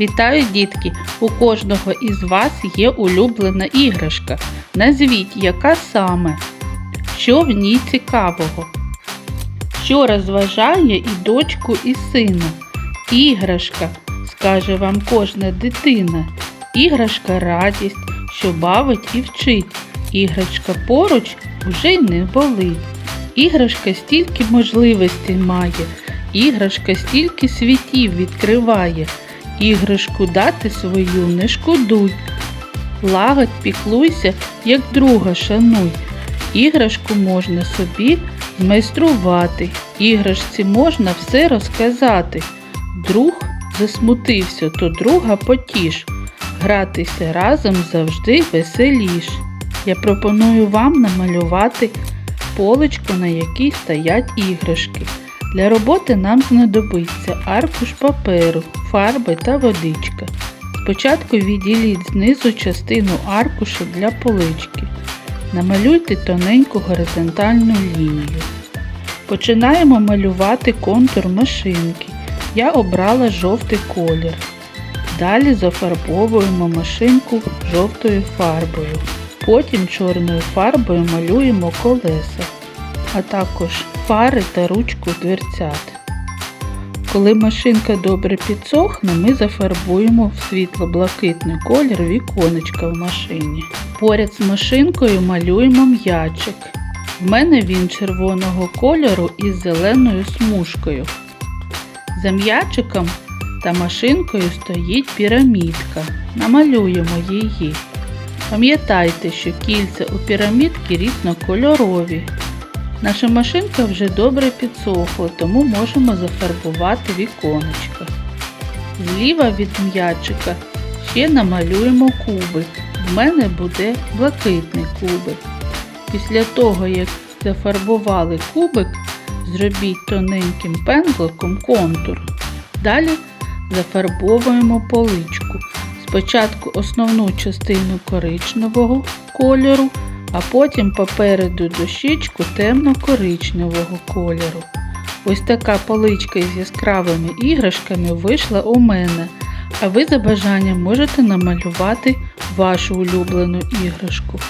Вітаю, дітки! У кожного із вас є улюблена іграшка. Назвіть, яка саме? Що в ній цікавого? Що розважає і дочку, і сина? Іграшка, скаже вам кожна дитина. Іграшка радість, що бавить і вчить. Іграшка поруч уже й не болить. Іграшка стільки можливостей має, іграшка стільки світів відкриває. Іграшку дати свою не шкодуй. Лагодь піклуйся, як друга шануй. Іграшку можна собі змайструвати, іграшці можна все розказати. Друг засмутився, то друга потіш. Гратися разом завжди веселіш. Я пропоную вам намалювати поличку, на якій стоять іграшки. Для роботи нам знадобиться аркуш паперу, фарби та водичка. Спочатку відділіть знизу частину аркуша для полички. Намалюйте тоненьку горизонтальну лінію. Починаємо малювати контур машинки. Я обрала жовтий колір. Далі зафарбовуємо машинку жовтою фарбою. Потім чорною фарбою малюємо колеса, а також фари та ручку дверцят. Коли машинка добре підсохне, ми зафарбуємо в світло-блакитний колір віконечка в машині. Поряд з машинкою малюємо м'ячик. В мене він червоного кольору із зеленою смужкою. За м'ячиком та машинкою стоїть пірамідка. Намалюємо її. Пам'ятайте, що кільця у пірамідки різнокольорові. Наша машинка вже добре підсохла, тому можемо зафарбувати віконечко. Зліва від м'ячика ще намалюємо кубик. В мене буде блакитний кубик. Після того, як зафарбували кубик, зробіть тоненьким пензликом контур. Далі зафарбовуємо поличку. Спочатку основну частину коричневого кольору, а потім попереду дощечку темно-коричневого кольору. Ось така поличка із яскравими іграшками вийшла у мене, а ви за бажанням можете намалювати вашу улюблену іграшку.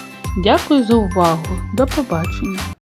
Дякую за увагу. До побачення!